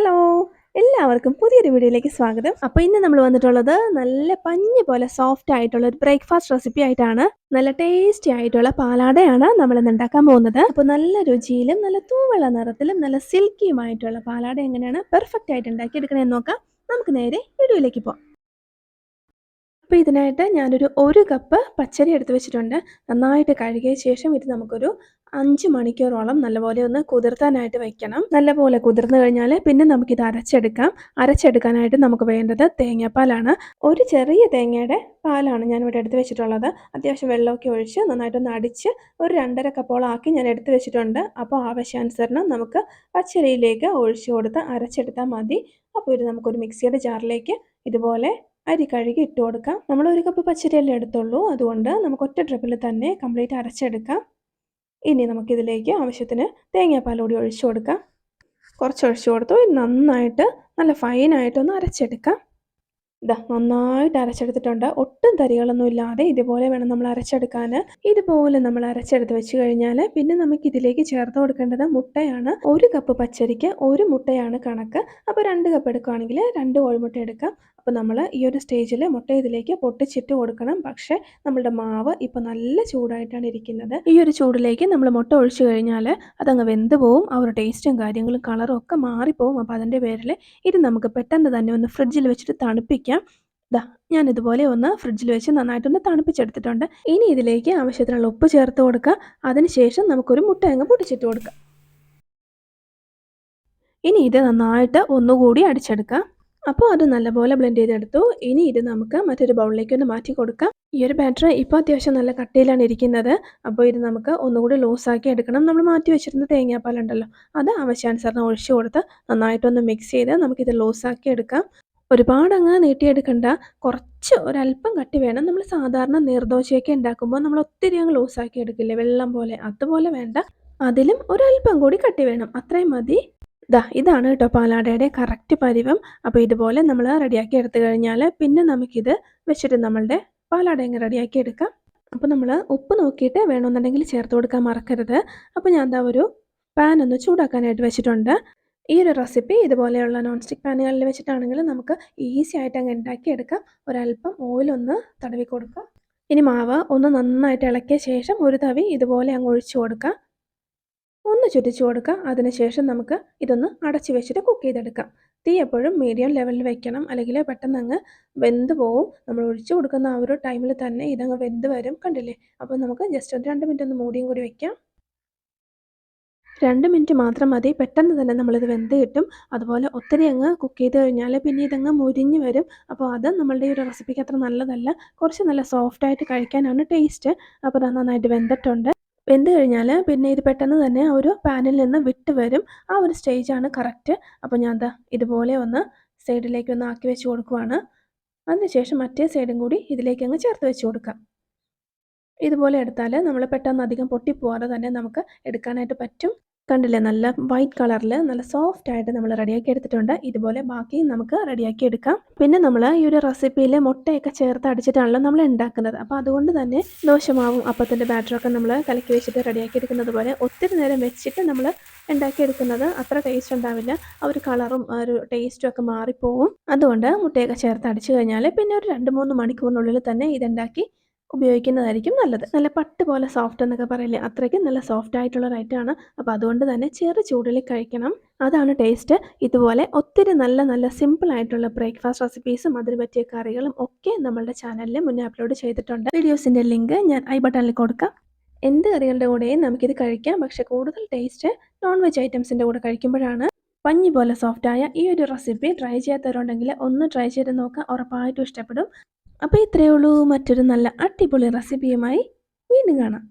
Hello എല്ലാവർക്കും പുതിയൊരു വീഡിയോയിലേക്ക് സ്വാഗതം. അപ്പോൾ ഇന്ന് നമ്മൾ വന്നിട്ടുള്ളത് നല്ല പഞ്ഞി പോലെ സോഫ്റ്റ് ആയിട്ടുള്ള ഒരു ബ്രേക്ക്ഫാസ്റ്റ് റെസിപ്പി ആയിട്ടാണ്. നല്ല ടേസ്റ്റി ആയിട്ടുള്ള പാലാടയാണ് നമ്മൾ ഇന്ന് ഉണ്ടാക്കാൻ പോകുന്നത്. അപ്പോൾ നല്ല രുചിയിലും നല്ല തൂവെള്ള നിറത്തിലും നല്ല സിൽക്കിയുമായിട്ടുള്ള പാലാട എങ്ങനെയാണ് പെർഫെക്റ്റ് ആയിട്ട് ഉണ്ടാക്കി ഉണ്ടാക്കിയെടുക്കണമെന്ന് നോക്കാം. നമുക്ക് നേരെ വീഡിയോയിലേക്ക് പോകാം. അപ്പോൾ ഇതിനായിട്ട് ഞാനൊരു ഒരു കപ്പ് പച്ചരി എടുത്ത് വെച്ചിട്ടുണ്ട്. നന്നായിട്ട് കഴുകിയ ശേഷം ഇത് നമുക്കൊരു അഞ്ച് മണിക്കൂറോളം നല്ലപോലെ ഒന്ന് കുതിർത്താനായിട്ട് വെക്കണം. നല്ലപോലെ കുതിർന്നു കഴിഞ്ഞാൽ പിന്നെ നമുക്കിത് അരച്ചെടുക്കാം. അരച്ചെടുക്കാനായിട്ട് നമുക്ക് വേണ്ടത് തേങ്ങാപ്പാലാണ്. ഒരു ചെറിയ തേങ്ങയുടെ പാലാണ് ഞാൻ ഇവിടെ എടുത്ത് വെച്ചിട്ടുള്ളത്. അത്യാവശ്യം വെള്ളമൊക്കെ ഒഴിച്ച് നന്നായിട്ടൊന്ന് അടിച്ച് ഒരു രണ്ടര കപ്പോളം ആക്കി ഞാൻ എടുത്ത് വെച്ചിട്ടുണ്ട്. അപ്പോൾ ആവശ്യാനുസരണം നമുക്ക് പച്ചരിയിലേക്ക് ഒഴിച്ചു കൊടുത്ത് അരച്ചെടുത്താൽ മതി. അപ്പോൾ ഇത് നമുക്കൊരു മിക്സിയുടെ ജാറിലേക്ക് ഇതുപോലെ അരി കഴുകി ഇട്ട് കൊടുക്കാം. നമ്മൾ ഒരു കപ്പ് പച്ചരി അല്ലേ എടുത്തുള്ളൂ. അതുകൊണ്ട് നമുക്ക് ഒറ്റ ഡ്രിപ്പിൽ തന്നെ കംപ്ലീറ്റ് അരച്ചെടുക്കാം. ഇനി നമുക്കിതിലേക്ക് ആവശ്യത്തിന് തേങ്ങാപ്പാൽ കൂടി ഒഴിച്ചു കൊടുക്കാം. കുറച്ച് ഒഴിച്ചു കൊടുത്തു. നന്നായിട്ട് നല്ല ഫൈനായിട്ടൊന്ന് അരച്ചെടുക്കാം. ഇതാ നന്നായിട്ട് അരച്ചെടുത്തിട്ടുണ്ട്. ഒട്ടും തരികളൊന്നും ഇല്ലാതെ ഇതുപോലെ വേണം നമ്മൾ അരച്ചെടുക്കാൻ. ഇതുപോലെ നമ്മൾ അരച്ചെടുത്ത് വെച്ച് കഴിഞ്ഞാൽ പിന്നെ നമുക്ക് ഇതിലേക്ക് ചേർത്ത് കൊടുക്കേണ്ടത് മുട്ടയാണ്. ഒരു കപ്പ് പച്ചരിക്ക് ഒരു മുട്ടയാണ് കണക്ക്. അപ്പോൾ രണ്ട് കപ്പ് എടുക്കുകയാണെങ്കിൽ രണ്ട് കോഴിമുട്ട എടുക്കാം. അപ്പോൾ നമ്മൾ ഈ ഒരു സ്റ്റേജിൽ മുട്ട ഇതിലേക്ക് പൊട്ടിച്ചിട്ട് കൊടുക്കണം. പക്ഷേ നമ്മളുടെ മാവ് ഇപ്പോൾ നല്ല ചൂടായിട്ടാണ് ഇരിക്കുന്നത്. ഈ ഒരു ചൂടിലേക്ക് നമ്മൾ മുട്ട ഒഴിച്ചു കഴിഞ്ഞാൽ അതങ്ങ് വെന്ത് പോവും. ആ ഒരു ടേസ്റ്റും കാര്യങ്ങളും കളറും ഒക്കെ മാറിപ്പോവും. അപ്പോൾ അതിന്റെ പേരിൽ ഇത് നമുക്ക് പെട്ടെന്ന് തന്നെ ഒന്ന് ഫ്രിഡ്ജിൽ വെച്ചിട്ട് തണുപ്പിക്കാം. ഇതാ ഞാൻ ഇതുപോലെ ഒന്ന് ഫ്രിഡ്ജിൽ വെച്ച് നന്നായിട്ടൊന്ന് തണുപ്പിച്ചെടുത്തിട്ടുണ്ട്. ഇനി ഇതിലേക്ക് ആവശ്യത്തിനുള്ള ഉപ്പ് ചേർത്ത് കൊടുക്കുക അതിനുശേഷം നമുക്കൊരു മുട്ട അങ്ങ് പൊട്ടിച്ചിട്ട് കൊടുക്കാം. ഇനി ഇത് നന്നായിട്ട് ഒന്നുകൂടി അടിച്ചെടുക്കാം. അപ്പോൾ അത് നല്ലപോലെ ബ്ലെൻഡ് ചെയ്തെടുത്തു. ഇനി ഇത് നമുക്ക് മറ്റൊരു ബൗളിലേക്ക് ഒന്ന് മാറ്റി കൊടുക്കാം. ഈ ഒരു ബാറ്റർ ഇപ്പോൾ അത്യാവശ്യം നല്ല കട്ടിയിലാണ് ഇരിക്കുന്നത്. അപ്പോൾ ഇത് നമുക്ക് ഒന്നുകൂടി ലൂസാക്കി എടുക്കണം. നമ്മൾ മാറ്റി വെച്ചിരുന്ന തേങ്ങാപ്പാലുണ്ടല്ലോ അത് ആവശ്യാനുസരണം ഒഴിച്ചു കൊടുത്ത് നന്നായിട്ടൊന്ന് മിക്സ് ചെയ്ത് നമുക്കിത് ലൂസാക്കി എടുക്കാം. ഒരുപാട് അങ്ങ് നീട്ടിയെടുക്കണ്ട. കുറച്ച് ഒരല്പം കട്ടി വേണം. നമ്മൾ സാധാരണ നീർദോശയൊക്കെ ഉണ്ടാക്കുമ്പോൾ നമ്മൾ ഒത്തിരി അങ്ങ് ലൂസാക്കി എടുക്കില്ലേ? വെള്ളം പോലെ. അതുപോലെ വേണ്ട. അതിലും ഒരല്പം കൂടി കട്ടി വേണം. അത്രയും മതി. ദാ ഇതാണ് കേട്ടോ പാലാടയുടെ കറക്റ്റ് പരിവം. അപ്പോൾ ഇതുപോലെ നമ്മൾ റെഡിയാക്കി എടുത്തു കഴിഞ്ഞാൽ പിന്നെ നമുക്കിത് വെച്ചിട്ട് നമ്മളുടെ പാലാട എങ്ങനെ റെഡിയാക്കി എടുക്കാം. അപ്പോൾ നമ്മൾ ഉപ്പ് നോക്കിയിട്ട് വേണമെന്നുണ്ടെങ്കിൽ ചേർത്ത് കൊടുക്കാൻ മറക്കരുത്. അപ്പോൾ ഞാൻ എന്താ ഒരു പാൻ ഒന്ന് ചൂടാക്കാനായിട്ട് വെച്ചിട്ടുണ്ട്. ഈ ഒരു റെസിപ്പി ഇതുപോലെയുള്ള നോൺ സ്റ്റിക്ക് പാനുകളിൽ വെച്ചിട്ടാണെങ്കിൽ നമുക്ക് ഈസി ആയിട്ട് അങ്ങ് ഉണ്ടാക്കിയെടുക്കാം ഒരല്പം ഓയിലൊന്ന് തടവി കൊടുക്കാം. ഇനി മാവ് ഒന്ന് നന്നായിട്ട് ഇളക്കിയ ശേഷം ഒരു തവി ഇതുപോലെ അങ്ങ് ഒഴിച്ചു കൊടുക്കാം. ഒന്ന് ചുറ്റിച്ചു കൊടുക്കുക അതിനുശേഷം നമുക്ക് ഇതൊന്ന് അടച്ചു വെച്ചിട്ട് കുക്ക് ചെയ്തെടുക്കാം. തീ എപ്പോഴും മീഡിയം ലെവലിൽ വെക്കണം. അല്ലെങ്കിൽ പെട്ടെന്ന് അങ്ങ് വെന്ത് പോവും. നമ്മൾ ഒഴിച്ചു കൊടുക്കുന്ന ആ ഒരു ടൈമിൽ തന്നെ ഇതങ്ങ് വെന്ത് വരും. കണ്ടില്ലേ? അപ്പോൾ നമുക്ക് ജസ്റ്റ് ഒരു രണ്ട് മിനിറ്റ് ഒന്ന് മൂടിയും കൂടി വെക്കാം. രണ്ട് മിനിറ്റ് മാത്രം മതി. പെട്ടെന്ന് തന്നെ നമ്മളിത് വെന്ത് കിട്ടും. അതുപോലെ ഒത്തിരി അങ്ങ് കുക്ക് ചെയ്ത് കഴിഞ്ഞാൽ പിന്നെ ഇതങ്ങ് മുരിഞ്ഞ് വരും. അപ്പോൾ അത് നമ്മളുടെ ഒരു റെസിപ്പിക്ക് അത്ര നല്ലതല്ല. കുറച്ച് നല്ല സോഫ്റ്റായിട്ട് കഴിക്കാനാണ് ടേസ്റ്റ് അപ്പോൾ നന്നായിട്ട് വെന്തിട്ടുണ്ട്. വെന്ത് കഴിഞ്ഞാൽ പിന്നെ ഇത് പെട്ടെന്ന് തന്നെ ഒരു പാനിൽ നിന്ന് വിട്ട് വരും. ആ ഒരു സ്റ്റേജാണ് കറക്റ്റ് അപ്പോൾ ഞാൻ എന്താ ഇതുപോലെ ഒന്ന് സൈഡിലേക്ക് ഒന്ന് ആക്കി വെച്ച് കൊടുക്കുവാണ്. അതിനുശേഷം മറ്റേ സൈഡും കൂടി ഇതിലേക്ക് അങ്ങ് ചേർത്ത് വെച്ച് കൊടുക്കാം. ഇതുപോലെ എടുത്താൽ നമ്മൾ പെട്ടെന്ന് അധികം പൊട്ടിപ്പോവാതെ തന്നെ നമുക്ക് എടുക്കാനായിട്ട് പറ്റും. കണ്ടില്ലേ നല്ല വൈറ്റ് കളറിൽ നല്ല സോഫ്റ്റ് ആയിട്ട് നമ്മൾ റെഡിയാക്കി എടുത്തിട്ടുണ്ട്. ഇതുപോലെ ബാക്കി നമുക്ക് റെഡിയാക്കി എടുക്കാം. പിന്നെ നമ്മൾ ഈ ഒരു റെസിപ്പിയിൽ മുട്ടയൊക്കെ ചേർത്ത് അടിച്ചിട്ടാണല്ലോ നമ്മൾ ഉണ്ടാക്കുന്നത് അപ്പോൾ അതുകൊണ്ട് തന്നെ ദോശമാവും അപ്പത്തിന്റെ ബാറ്ററൊക്കെ നമ്മൾ കലക്കി വെച്ചിട്ട് റെഡിയാക്കി എടുക്കുന്നത് പോലെ ഒത്തിരി നേരം വെച്ചിട്ട് നമ്മൾ ഉണ്ടാക്കിയെടുക്കുന്നത് അത്ര ടേസ്റ്റ് ഉണ്ടാവില്ല. ആ ഒരു കളറും ഒരു ടേസ്റ്റും ഒക്കെ മാറിപ്പോവും. അതുകൊണ്ട് മുട്ടയൊക്കെ ചേർത്ത് അടിച്ചു കഴിഞ്ഞാൽ പിന്നെ ഒരു രണ്ട് മൂന്ന് മണിക്കൂറിനുള്ളിൽ തന്നെ ഇതുണ്ടാക്കി ഉപയോഗിക്കുന്നതായിരിക്കും നല്ലത്. നല്ല പട്ട് പോലെ സോഫ്റ്റ് എന്നൊക്കെ പറയില്ലേ? അത്രയ്ക്ക് നല്ല സോഫ്റ്റ് ആയിട്ടുള്ള റൈറ്റാണ് അപ്പോൾ അതുകൊണ്ട് തന്നെ ചെറു ചൂടിൽ കഴിക്കണം. അതാണ് ടേസ്റ്റ് ഇതുപോലെ ഒത്തിരി നല്ല നല്ല സിമ്പിൾ ആയിട്ടുള്ള ബ്രേക്ക്ഫാസ്റ്റ് റെസിപ്പീസും അതിന് പറ്റിയ കറികളും ഒക്കെ നമ്മളുടെ ചാനലിൽ മുന്നേ അപ്ലോഡ് ചെയ്തിട്ടുണ്ട്. വീഡിയോസിന്റെ ലിങ്ക് ഞാൻ ഐ ബട്ടണിൽ കൊടുക്കാം. എന്ത് കറികളുടെ കൂടെയും നമുക്കിത് കഴിക്കാം. പക്ഷേ കൂടുതൽ ടേസ്റ്റ് നോൺ വെജ് ഐറ്റംസിന്റെ കൂടെ കഴിക്കുമ്പോഴാണ് പഞ്ഞി പോലെ സോഫ്റ്റായ ഈ ഒരു റെസിപ്പി ട്രൈ ചെയ്യാത്തവരുണ്ടെങ്കിൽ ഒന്ന് ട്രൈ ചെയ്ത് നോക്കാം ഉറപ്പായിട്ടും ഇഷ്ടപ്പെടും. അപ്പോൾ ഇത്രയേ ഉള്ളൂ. മറ്റൊരു നല്ല അടിപൊളി റെസിപ്പിയുമായി വീണ്ടും കാണാം.